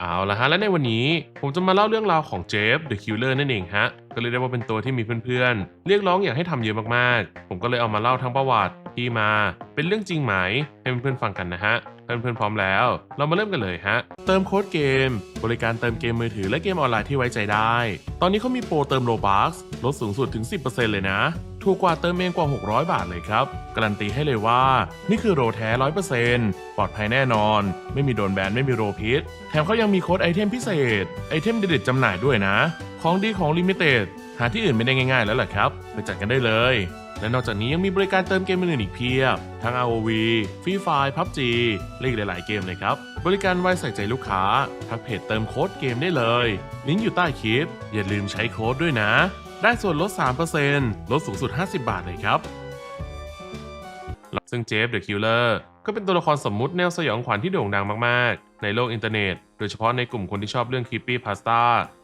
เอาละฮะและในวันนี้ผมจะมาเล่าเรื่องราวของเจฟเดอะคิลเลอร์นั่นเองฮะก็เลยได้ว่าเป็นตัวที่มีเพื่อนๆ เรียกร้องอยากให้ทำเยอะมากๆ ผมก็เลยเอามาเล่าทั้งประวัติที่มา เป็นเรื่องจริงไหมให้เพื่อนๆฟังกันนะฮะเพื่อนๆพร้อมแล้ว เรามาเริ่มกันเลยฮะ เติมโค้ดเกม บริการเติมเกมมือถือและเกมออนไลน์ที่ไว้ใจได้ ตอนนี้เขามีโปรเติมโลบัคลดสูงสุดถึง 10%เลยนะ ถูกกว่าเติมเองกว่า 600 บาทเลยครับ การันตีให้เลยว่า นี่คือโรแท้100%ปลอดภัยแน่นอน ไม่มีโดนแบนไม่มีโรพิษ แถมเขายังมีโค้ดไอเทมพิเศษ ไอเทมเด็ดๆจำหน่ายด้วยนะ ของดีของลิมิเต็ดหาที่อื่นไม่ได้ง่าย ๆ แล้วแหละครับ ไปจัดกันได้เลย และนอกจากนี้ยังมีบริการเติมเกมอื่นอีกเพียบ ทั้ง ROV Free Fire PUBG และอีกหลาย ๆ เกมเลยครับ บริการไว้ใส่ใจลูกค้า ทักเพจเติมโค้ดเกมได้เลย ลิงก์อยู่ใต้คลิป อย่าลืมใช้โค้ดด้วยนะ ได้ส่วนลด 3%ลดสูงสุด 50 บาทเลยครับ ซึ่งเจฟเดอะคิลเลอร์ก็เป็นตัวละครสมมุติแนวสยองขวัญที่โด่งดังมาก ๆ ในโลกอินเทอร์เน็ต โดยเฉพาะในกลุ่มคนที่ชอบเรื่องค e ปปี้พาสต้า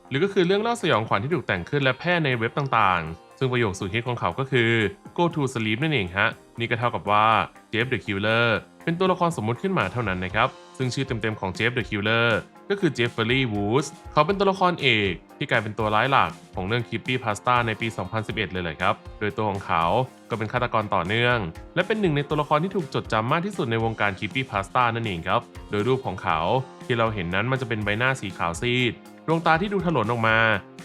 หรือก็คือเรื่องเล่าสยองขวัญที่ถูกแต่งขึ้นและแพร่ในเว็บต่าง ๆ ซึ่งประโยคสุดฮิตของเขาก็คือ go to sleep นั่นเองฮะ นี่ก็เท่ากับว่าเจฟเดอะคิลเลอร์เป็นตัวละครสมมุติขึ้นมาเท่านั้นนะครับ ซึ่งชื่อเต็ม ๆ ของเจฟเดอะคิลเลอร์ก็คือเจฟเฟอร์รี่วูดส์เขาเป็นตัวละครเอกที่กลายเป็นตัวร้ายหลักของเรื่องคิปปี้พาสต้าในปี 2011 เลยเลยครับ โดยตัวของเขาก็เป็นฆาตกรต่อเนื่อง และเป็นหนึ่งในตัวละครที่ถูกจดจำมากที่สุดในวงการคิปปี้พาสต้านั่นเองครับ โดยรูปของเขาที่เราเห็นนั้นมันจะเป็นใบหน้าสีขาวซีด ดวงตาที่ดูถลนออกมา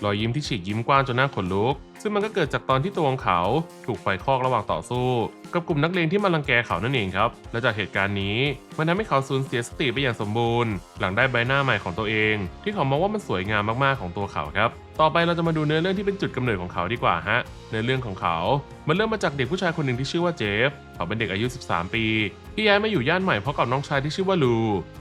รอยยิ้มที่ฉีกยิ้มกว้างจนหน้าขนลุก ซึ่งมันก็เกิดจากตอนที่ตัวของเขาถูกไฟคลอกระหว่างต่อสู้ กับกลุ่มนักเลงที่มารังแกเขานั่นเองครับ และจากเหตุการณ์นี้ มันทำให้เขาสูญเสียสติไปอย่างสมบูรณ์ หลังได้ใบหน้าใหม่ของตัวเอง ที่เขามองว่ามันสวยงามมากๆของตัวเขาครับ ต่อไปเราจะมาดูเนื้อเรื่องที่เป็นจุดกำเนิดของเขาดีกว่าฮะเนื้อเรื่องของเขา มันเริ่มมาจากเด็กผู้ชายคนหนึ่งที่ชื่อว่าเจฟ เขาเป็นเด็กอายุ 13 ปี ที่ย้ายมาอยู่ย่านใหม่เพราะกับน้องชายที่ชื่อว่าลู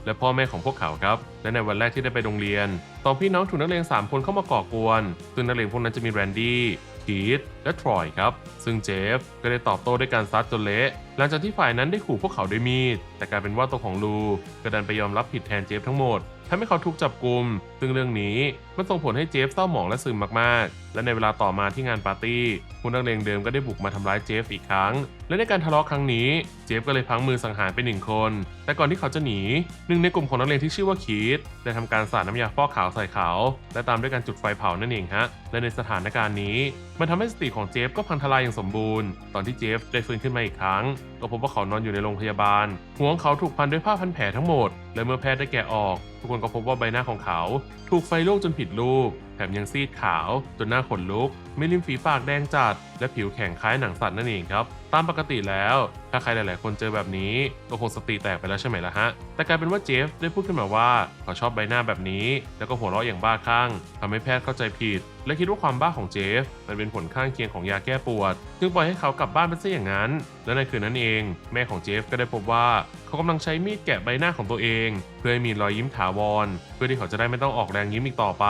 และพ่อแม่ของพวกเขาครับ และในวันแรกที่ได้ไปโรงเรียนตอนพี่น้องถูกนักเลง3 คนเข้ามาก่อกวน ซึ่งนักเลงพวกนั้นจะมีแรนดี้คีธ และทรอยครับ ซึ่งเจฟก็ได้ตอบโต้ด้วยการซัดจนเละ หลังจากที่ฝ่ายนั้นได้ขู่พวกเขาด้วยมีด แต่กลายเป็นว่าตัวของลูก็ดันไปยอมรับผิดแทนเจฟทั้งหมดทำให้เขาถูกจับกลุม ซึ่งเรื่องนี้มันส่งผลให้เจฟเศร้าหมองและซึมมากๆ และในเวลาต่อมาที่งานปาร์ตี้ผู้นักเลงเดิมก็ได้บุกมาทำร้ายเจฟอีกครั้ง และในการทะเลาะครั้งนี้ เจฟก็เลยพังมือสังหารไปหนึ่งคน แต่ก่อนที่เขาจะหนีหนึ่งในกลุ่มของนักเลงที่ชื่อว่าคีธได้ทำการสาดน้ำยาฟอกขาวใส่เขา และตามด้วยการจุดไฟเผานั่นเองฮะ และในสถานการณ์นี้มันทำให้สติของเจฟก็พังทลายอย่างสมบูรณ์ ตอนที่เจฟได้ฟื้นขึ้นมาอีกครั้ง ก็พบว่าเขานอนอยู่ในโรงพยาบาล หัวของเขาถูกพันด้วยผ้าพันแผลทั้งหมด และเมื่อแพทย์ได้แกะออก กคนก็พบว่าใบหน้าของเขา ถูกไฟลวกจนผิดรูป แถมยังซีดขาวจนหน้าขนลุก มีริมฝีปากแดงจัด และผิวแข็งคล้ายหนังสัตว์นั่นเองครับ ตามปกติแล้ว ถ้าใครหลายๆ คนเจอแบบนี้ก็คงสติแตกไปแล้วใช่ไหมล่ะฮะ แต่กลายเป็นว่าเจฟได้พูดขึ้นมาว่าเขาชอบใบหน้าแบบนี้ แล้วก็หัวเราะอย่างบ้าคลั่งทำให้แพทย์เข้าใจผิด และคิดว่าความบ้าของเจฟมันเป็นผลข้างเคียงของยาแก้ปวดจึงปล่อยให้เขากลับบ้านไปซะอย่างนั้น และในคืนนั้นเอง แม่ของเจฟก็ได้พบว่าเขากำลังใช้มีดแกะใบหน้าของตัวเอง เพื่อให้มีรอยยิ้มถาวร เพื่อที่เขาจะได้ไม่ต้องออกแรงยิ้มอีกต่อไป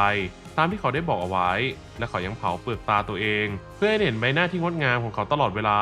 ตามที่เขาได้บอกเอาไว้ และเขายังเผาเปลือกตาตัวเอง เพื่อให้เห็นใบหน้าที่งดงามของเขาตลอดเวลา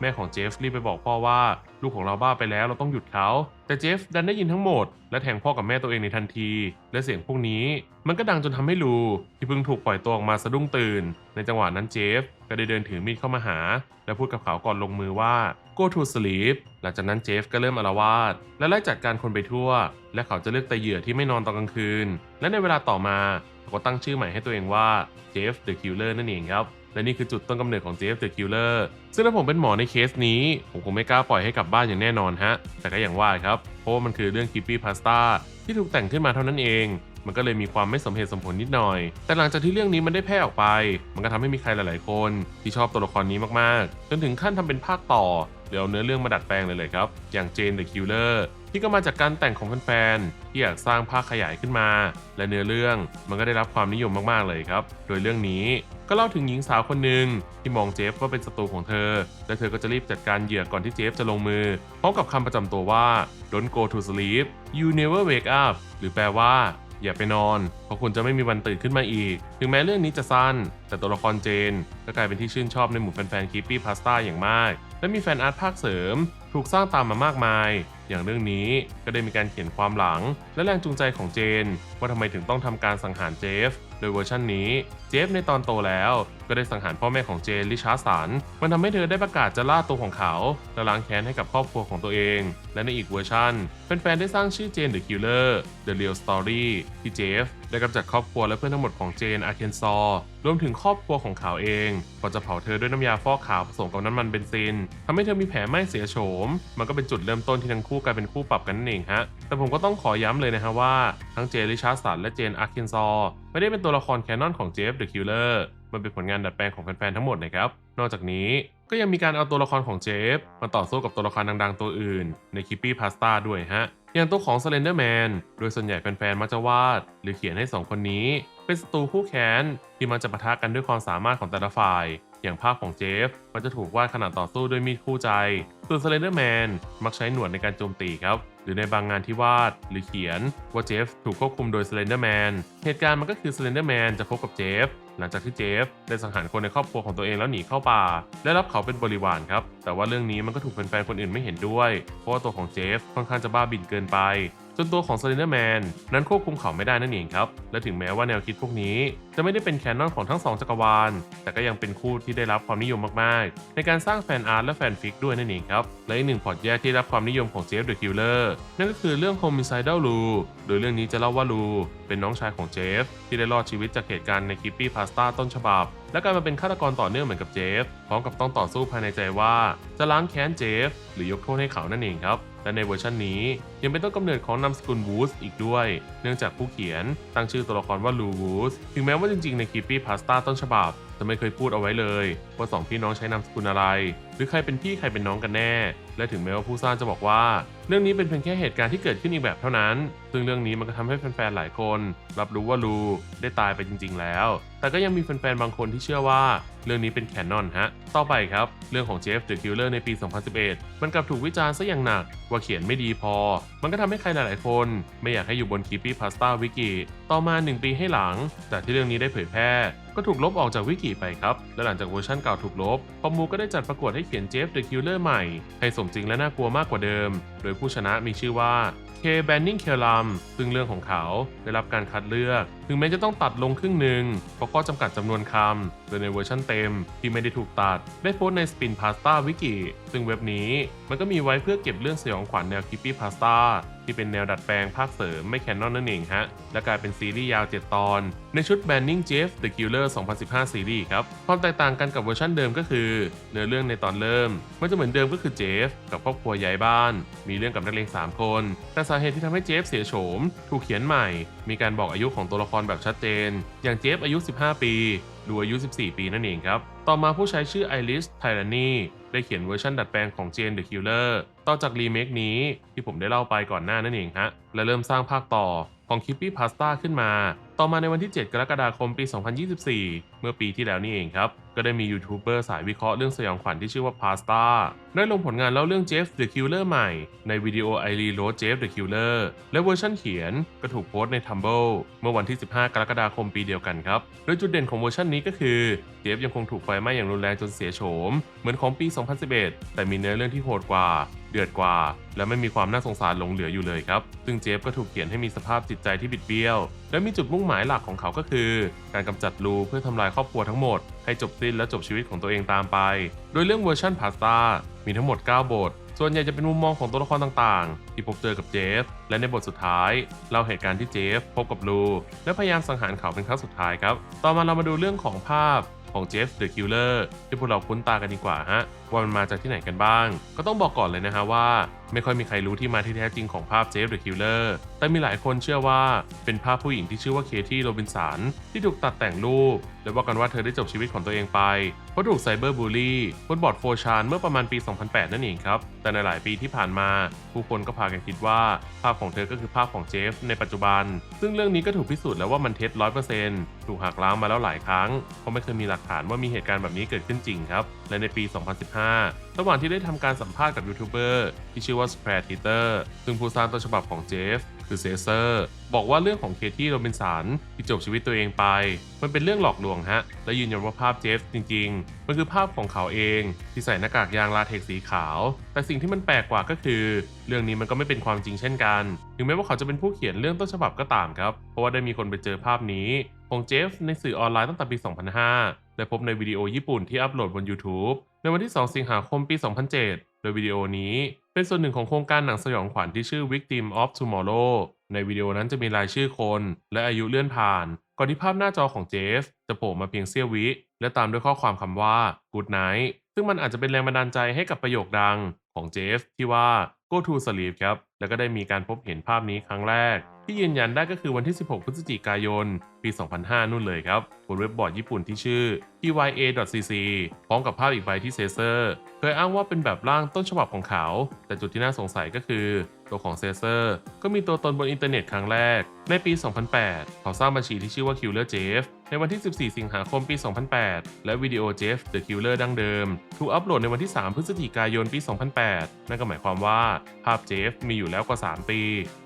แม่ของเจฟรีบไปบอกพ่อว่า ลูกของเราบ้าไปแล้วเราต้องหยุดเขา แต่เจฟดันได้ยินทั้งหมด และแทงพ่อกับแม่ตัวเองในทันที และเสียงพวกนี้ มันก็ดังจนทำให้ลูที่เพิ่งถูกปล่อยตัวออกมาสะดุ้งตื่น ในจังหวะนั้นเจฟก็ได้เดินถือมีดเข้ามาหา และพูดกับเขาก่อนลงมือว่า go to sleep หลังจากนั้นเจฟก็เริ่มอาละวาดและไล่จัดการคนไปทั่ว และเขาจะเลือกแต่เหยื่อที่ไม่นอนตอนกลางคืน และในเวลาต่อมาเขาก็ตั้งชื่อใหม่ให้ตัวเองว่าเจฟ the killer นั่นเองครับ และนี่คือจุดต้นกำเนิดของ Jeff the Killer ซึ่งถ้าผมเป็นหมอในเคสนี้ ผมคงไม่กล้าปล่อยให้กลับบ้านอย่างแน่นอนฮะ แต่ก็อย่างว่าครับ เพราะว่ามันคือเรื่อง Creepy Pasta ที่ถูกแต่งขึ้นมาเท่านั้นเอง มันก็เลยมีความไม่สมเหตุสมผลนิดหน่อย แต่หลังจากที่เรื่องนี้มันได้แพร่ออกไป มันก็ทำให้มีใครหลาย ๆ คน ที่ชอบตัวละครนี้มาก ๆ จนถึงขั้นทำเป็นภาคต่อ หรือเอาเนื้อเรื่องมาดัดแปลงเลยเลยครับ อย่าง Jane the Killer ที่ก็มาจากการแต่งของแฟนๆที่อยากสร้างภาคขยายขึ้นมา และเนื้อเรื่องมันก็ได้รับความนิยมมากๆเลยครับ โดยเรื่องนี้ก็เล่าถึงหญิงสาวคนหนึ่งที่มองเจฟว่าเป็นศัตรูของเธอ และเธอก็จะรีบจัดการเหยื่อก่อนที่เจฟจะลงมือพร้อมกับคำประจำตัวว่า don't go to sleep you never wake up หรือแปลว่าอย่าไปนอน เพราะคุณจะไม่มีวันตื่นขึ้นมาอีก ถึงแม้เรื่องนี้จะสั้น แต่ตัวละครเจน ก็กลายเป็นที่ชื่นชอบในหมู่แฟนๆคิปปี้พาสต้าอย่างมาก และมีแฟนอาร์ตภาคเสริม ถูกสร้างตามมามากมาย อย่างเรื่องนี้ก็ได้มีการเขียนความหลัง และแรงจูงใจของเจน ว่าทำไมถึงต้องทำการสังหารเจฟ โดยเวอร์ชันนี้เจฟในตอนโตแล้ว ก็ได้สังหารพ่อแม่ของเจนลิชาร์สัน มันทำให้เธอได้ประกาศจะล่าตัวของเขาและล้างแค้นให้กับครอบครัวของตัวเอง และในอีกเวอร์ชันแฟนๆได้สร้างชื่อเจนเดอะคิลเลอร์ The Real Story ที่เจฟ ได้กำจัดครอบครัวและเพื่อนทั้งหมดของเจนอาร์เคนซอร์รวมถึงครอบครัวของเขาเองก่อนจะเผาเธอด้วยน้ำยาฟอกขาวผสมกับน้ำมันเบนซินทำให้เธอมีแผลไหม้เสียโฉม มันก็เป็นจุดเริ่มต้นที่ทั้งคู่กลายเป็นคู่ปรับกันนั่นเองฮะ แต่ผมก็ต้องขอย้ำเลยนะฮะว่า ทั้งเจนริชาร์สันและเจนอาร์เคนซอร์ไม่ได้เป็นตัวละครแคนนอนของเจฟเดอะคิลเลอร์มันเป็นผลงานดัดแปลงของแฟนๆทั้งหมดนะครับ นอกจากนี้ก็ยังมีการเอาตัวละครของเจฟมาต่อสู้กับตัวละครดังๆตัวอื่น ในคิปปี้พาสต้าด้วยฮะ อย่างตัวของ Slender Man โดยส่วนใหญ่แฟนๆมักจะวาด หรือเขียนให้ 2 คนนี้ เป็นศัตรูคู่แค้นที่มักจะปะทะกันด้วยความสามารถของแต่ละฝ่าย อย่างภาพของเจฟมันจะถูกวาดขณะต่อสู้ด้วยมีดคู่ใจส่วน Slender Man มักใช้หนวดในการโจมตีครับ หรือในบางงานที่วาดหรือเขียนว่าเจฟถูกควบคุมโดย Slender Man เหตุการณ์มันก็คือ Slender Man จะพบกับเจฟ หลังจากที่เจฟได้สังหารคนในครอบครัวของตัวเองแล้วหนีเข้าป่าและรับเขาเป็นบริวารครับ แต่ว่าเรื่องนี้มันก็ถูกแฟนๆคนอื่นไม่เห็นด้วย เพราะว่าตัวของเจฟค่อนข้างจะบ้าบินเกินไป จนตัวของ Slender Man นั้นควบคุมเขาไม่ได้นั่นเองครับ และถึงแม้ว่าแนวคิดพวกนี้ จะไม่ได้เป็นแคนนอนของทั้งสองจักรวาล แต่ก็ยังเป็นคู่ที่ได้รับความนิยมมากๆ ในการสร้างแฟนอาร์ตและแฟนฟิกด้วยนั่นเองครับ และอีกหนึ่งพอร์ตแยกที่รับความนิยมของเจฟเดอะคิลเลอร์นั่นก็คือเรื่อง Homicidal Lu โดยเรื่องนี้จะเล่าว่าลูเป็นน้องชายของเจฟที่ได้รอดชีวิตจากเหตุการณ์ในคิปปี้พาสต้าต้นฉบับ และกลายมาเป็นฆาตกรต่อเนื่องเหมือนกับเจฟ พร้อมกับต้องต่อสู้ภายในใจว่า จะล้างแค้นเจฟ หรือยกโทษให้เขานั่นเองครับ และในเวอร์ชันนี้ยังเป็นต้นกำเนิดของนามสกุลวูสอีกด้วย เนื่องจากผู้เขียนตั้งชื่อตัวละครว่าลูวูสถึงแม้ว่าจริงๆในคีปปี้พาสต้าต้นฉบับ จะไม่เคยพูดเอาไว้เลย ว่าสองพี่น้องใช้นามสกุลอะไร หรือใครเป็นพี่ใครเป็นน้องกันแน่ และถึงแม้ว่าผู้สร้างจะบอกว่า เรื่องนี้เป็นเพียงแค่เหตุการณ์ที่เกิดขึ้นอีกแบบเท่านั้น ซึ่งเรื่องนี้มันก็ทำให้แฟนๆหลายคน รับรู้ว่าลูได้ตายไปจริง ๆ แล้ว แต่ก็ยังมีแฟนๆบางคนที่เชื่อว่า เรื่องนี้เป็นแคนนอนฮะต่อไปครับเรื่องของเจฟเดอะคิลเลอร์ในปี 2011 มันกลับถูกวิจารณ์ซะอย่างหนักว่าเขียนไม่ดีพอ มันก็ทำให้ใครหลายๆคน ไม่อยากให้อยู่บนคีปี้พาสต้าวิกิต่อมา 1 ปีให้หลังจากที่เรื่องนี้ได้เผยแพร่ก็ถูกลบออกจากวิกิไปครับ และหลังจากเวอร์ชันเก่าถูกลบ คอมมูก็ได้จัดประกวดให้เขียนเจฟเดอะคิลเลอร์ใหม่ ให้สมจริงและน่ากลัวมากกว่าเดิม โดยผู้ชนะมีชื่อว่าเคแบนนิงเคลัมซึ่งเรื่องของเขาได้รับการคัดเลือก ถึงแม้จะต้องตัดลงครึ่งหนึ่งเพราะข้อจำกัดจำนวนคำโดยในเวอร์ชันเต็ม ที่ไม่ได้ถูกตัด ได้โพสต์ใน Spin Pasta Wiki ซึ่งเว็บนี้มันก็มีไว้เพื่อเก็บเรื่องสยองขวัญแนวคิปปี้พาสต้า ที่เป็นแนวดัดแปลงภาคเสริมไม่แคนนอนนั่นเองฮะ และกลายเป็นซีรีส์ยาว 7 ตอน ในชุด Banning Jeff the Killer 2015 ซีรีส์ครับ ความแตกต่างกันกับเวอร์ชันเดิมก็คือ เนื้อเรื่องในตอนเริ่ม มันจะเหมือนเดิมก็คือเจฟกับครอบครัวย้ายบ้าน มีเรื่องกับนักเลง3 คน แต่สาเหตุที่ทำให้เจฟเสียโฉม ถูกเขียนใหม่ มีการบอกอายุของตัวละครแบบชัดเจน อย่างเจฟอายุ 15 ปีดูอายุ 14 ปีนั่นเองครับ ต่อมาผู้ใช้ชื่อไอริสไทรานี ได้เขียนเวอร์ชันดัดแปลงของเจนเดอะคิลเลอร์ต่อจากรีเมคนี้ที่ผมได้เล่าไปก่อนหน้านั่นเองฮะ และเริ่มสร้างภาคต่อ ของคิปปี้พาสต้าขึ้นมา ต่อมาในวันที่ 7 กรกฎาคมปี 2024 เมื่อปีที่แล้วนี่เองครับ ก็ได้มียูทูบเบอร์สายวิเคราะห์เรื่องสยองขวัญที่ชื่อว่าพาสต้าได้ลงผลงานเล่าเรื่องเจฟเดอะคิลเลอร์ใหม่ ในวิดีโอไอรีโรดเจฟเดอะคิลเลอร์และเวอร์ชันเขียนก็ถูกโพสต์ใน Tumblr เมื่อวันที่ 15 กรกฎาคมปีเดียวกันครับ โดยจุดเด่นของเวอร์ชันนี้ก็คือเจฟยังคงถูกไฟไหม้อย่างรุนแรงจนเสียโฉม เหมือนของปี 2011 แต่มีเนื้อเรื่องที่โหดกว่าเดือดกว่า และไม่มีความน่าสงสารหลงเหลืออยู่เลยครับ ซึ่งเจฟก็ถูกเขียนให้มีสภาพจิตใจที่บิดเบี้ยว และมีจุดมุ่งหมายหลักของเขาก็คือ การกำจัดลูเพื่อทำลายครอบครัวทั้งหมด ให้จบสิ้นและจบชีวิตของตัวเองตามไป โดยเรื่องเวอร์ชันพาสต้ามีทั้งหมด 9 บท ส่วนใหญ่จะเป็นมุมมองของตัวละครต่างๆ ที่พบเจอกับเจฟ และในบทสุดท้ายเล่าเหตุการณ์ที่เจฟ พบกับลูและพยายามสังหารเขาเป็นครั้งสุดท้ายครับ ต่อมาเรามาดูเรื่องของภาพของเจฟเดอะคิลเลอร์ที่พวกเราคุ้นตากันดีกว่าฮะ ว่ามันมาจากที่ไหนกันบ้าง ก็ต้องบอกก่อนเลยนะฮะว่า ไม่ค่อยมีใครรู้ที่มาที่แท้จริงของภาพเจฟเดอะคิลเลอร์แต่มีหลายคนเชื่อว่าเป็นภาพผู้หญิงที่ชื่อว่าเคที่โรบินสันที่ถูกตัดแต่งรูป และว่ากันว่าเธอได้จบชีวิตของตัวเองไปเพราะถูกไซเบอร์บูลลี่บนบอร์ดโฟชานเมื่อประมาณปี 2008 นั่นเองครับ แต่ในหลายปีที่ผ่านมา ผู้คนก็พากันคิดว่า ภาพของเธอก็คือภาพของเจฟในปัจจุบัน ซึ่งเรื่องนี้ก็ถูกพิสูจน์แล้วว่ามันเท็จร้อยเปอร์เซ็นต์ถูกหักล้างมาแล้วหลายครั้ง เพราะไม่เคยมีหลักฐานว่ามีเหตุการณ์แบบนี้เกิดขึ้นจริงครับ และในปี 2015 ระหว่างที่ได้ทำการสัมภาษณ์กับยูทูบเบอร์ที่ชื่อว่า s p r a d t e r ซึ่งผู้สร้างต้นฉบับของเจฟคือเซเซอร์ บอกว่าเรื่องของเคที่โรบินสันที่จบชีวิตตัวเองไป มันเป็นเรื่องหลอกลวงฮะ และยืนยันว่าภาพเจฟจริง ๆ มันคือภาพของเขาเอง ที่ใส่หน้ากากยางลาเท็กสีขาว แต่สิ่งที่มันแปลกกว่าก็คือ เรื่องนี้มันก็ไม่เป็นความจริงเช่นกัน ถึงแม้ว่าเขาจะเป็นผู้เขียนเรื่องต้นฉบับก็ตามครับ เพราะว่าได้มีคนไปเจอภาพนี้ของเจฟในสื่อออนไลน์ตั้งแต่ปี 2005 และพบในวิดีโอญี่ปุ่นที่อัปโหลดบน YouTube ในวันที่ 2 สิงหาคมปี 2007 โดยวิดีโอนี้เป็นส่วนหนึ่งของโครงการหนังสยองขวัญที่ชื่อ Victim of Tomorrow ในวิดีโอนั้นจะมีรายชื่อคน และอายุเลื่อนผ่าน ก่อนที่ภาพหน้าจอของเจฟจะโผล่มาเพียงเสี้ยววิ และตามด้วยข้อความคำว่า Good night ซึ่งมันอาจจะเป็นแรงบันดาลใจให้กับประโยคดังของเจฟที่ว่า Go to sleep ครับ แล้วก็ได้มีการพบเห็นภาพนี้ครั้งแรก ที่ยืนยันได้ก็คือวันที่ 16 พฤศจิกายน ปี 2005 นู่นเลยครับบนเว็บบอร์ดญี่ปุ่นที่ชื่อ pya.cc พร้อมกับภาพอีกใบที่เซเซอร์ เคยอ้างว่าเป็นแบบร่างต้นฉบับของเขา แต่จุดที่น่าสงสัยก็คือ ตัวของเซเซอร์ก็มีตัวตนบนอินเทอร์เน็ตครั้งแรก ในปี 2008 เขาสร้างบัญชีที่ชื่อว่า Killer Jeff ในวันที่ 14 สิงหาคมปี 2008 และวิดีโอ Jeff the Killer ดั้งเดิม ถูกอัปโหลดในวันที่ 3 พฤศจิกายนปี 2008 นั่นก็หมายความว่าภาพเจฟมีอยู่แล้วกว่า 3 ปี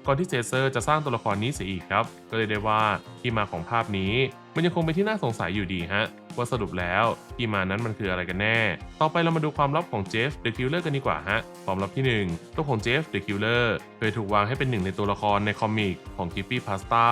ก่อนที่เซเซอร์จะสร้างตัวละครนี้เสียอีกครับ ก็เลยได้ว่าที่มาของภาพนี้ มันยังคงเป็นที่น่าสงสัยอยู่ดีฮะ ว่าสรุปแล้วที่มานั้นมันคืออะไรกันแน่ ต่อไปเรามาดูความลับของเจฟเดอะคิลเลอร์กันดีกว่าฮะ ความลับที่ 1 ตัวของเจฟเดอะคิลเลอร์เคยถูกวางให้เป็นหนึ่งในตัวละครในคอมิกของ k i p p y Pasta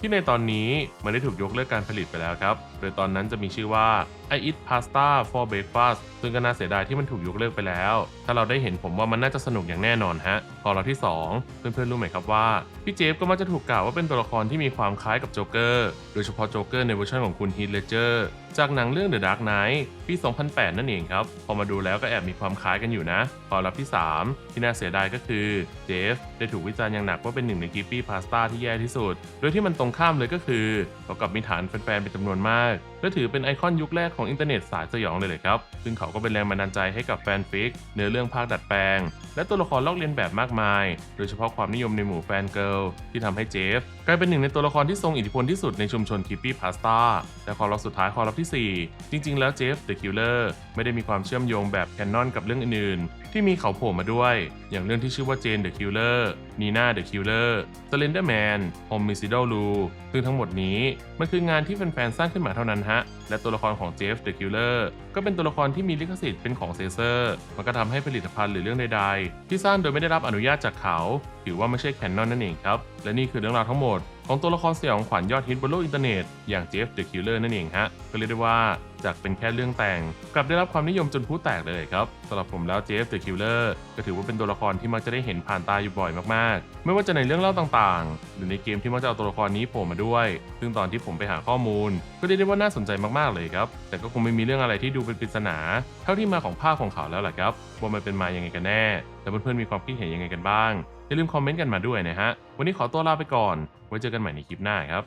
ที่ในตอนนี้มันได้ถูกยกเลิกการผลิตไปแล้วครับ โดยตอนนั้นจะมีชื่อว่า I eat pasta for breakfast ซึ่งก็น่าเสียดายที่มันถูกยกเลิกไปแล้ว ถ้าเราได้เห็นผมว่ามันน่าจะสนุกอย่างแน่นอนฮะ พอเราที่ 2 เพื่อนๆรู้ไหมครับว่า พี่เจฟก็มักจะถูกกล่าวว่าเป็นตัวละครที่มีีความคล้ายกับโจ๊กเกอร์ โดยเฉพาะโจ๊กเกอร์ในเวอร์ชันของคุณฮีทเลเจอร์จากหนังเรื่อง The Dark Knight ปี 2008 นั่นเองครับ พอมาดูแล้วก็แอบมีความคล้ายกันอยู่นะพอรับที่ 3 ที่น่าเสียดายก็คือเจฟได้ถูกวิจารณ์อย่างหนักว่าเป็นหนึ่งในกิปปี้พาสต้าที่แย่ที่สุด โดยที่มันตรงข้ามเลยก็คือเขากลับมีฐานแฟนๆเป็นจำนวนมากและถือเป็นไอคอนยุคแรกของอินเทอร์เน็ตสายสยองเลยเลยครับ ซึ่งเขาก็เป็นแรงบันดาลใจให้กับแฟนฟิก เนื้อเรื่องภาคดัดแปลง และตัวละครลอกเลียนแบบมากมาย โดยเฉพาะความนิยมในหมู่แฟนเกิลที่ทำให้เจฟกลายเป็นหนึ่งในตัวละครที่ทรงอิทธิพลที่สุดในชุมชนคิปปี้พาสต้าและความลับสุดท้ายความลับที่ 4 จริง ๆ แล้วเจฟเดอะคิลเลอร์ไม่ได้มีความเชื่อมโยงแบบแคนนอนกับเรื่องอื่นๆที่มีเขาโผล่มาด้วย อย่างเรื่องที่ชื่อว่าเจนเดอะคิลเลอร์ นีน่าเดอะคิลเลอร์สเลนเดอร์แมนโฮมมิซิโดลูซึ่งทั้งหมดนี้มันคืองานที่แฟนๆสร้างขึ้นมาเท่านั้นฮะ และตัวละครของเจฟเดอะคิลเลอร์ก็เป็นตัวละครที่มีลิขสิทธิ์เป็นของเซเซอร์มันก็ทำให้ผลิตภัณฑ์หรือเรื่องใดๆ ที่สร้างโดยไม่ได้รับอนุญาตจากเขาถือว่าไม่ใช่แคนนอนนั่นเองครับ และนี่คือเรื่องราวทั้งหมด ของตัวละครเสียองขวัญยอดฮิตบนโลกอินเทอร์เน็ตอย่างเจฟเดอะคิลเลอร์นั่นเองฮะก็เรียกได้ว่า จากเป็นแค่เรื่องแต่ง กลับได้รับความนิยมจนผู้แตกเลยครับสำหรับผมแล้วเจฟเดอะคิลเลอร์ก็ถือว่าเป็นตัวละครที่มักจะได้เห็นผ่านตาอยู่บ่อยมากๆ ไม่ว่าจะในเรื่องเล่าต่างๆ หรือในเกมที่มักจะเอาตัวละครนี้โผล่มาด้วย ซึ่งตอนที่ผมไปหาข้อมูล ก็เรียกได้ว่าน่าสนใจมากๆเลยครับ แต่ก็คงไม่มีเรื่องอะไรที่ดูเป็นปริศนา เท่าที่มาของภาพของเขาแล้วแหละครับว่ามันเป็นมายังไงกันแน่ แต่เพื่อนๆมีความคิดเห็นยังไงกันบ้างอย่าลืมคอมเมนต์กันมาด้วยนะฮะวันนี้ขอตัวลาไปก่อนไว้เจอกันใหม่ในคลิปหน้าครับ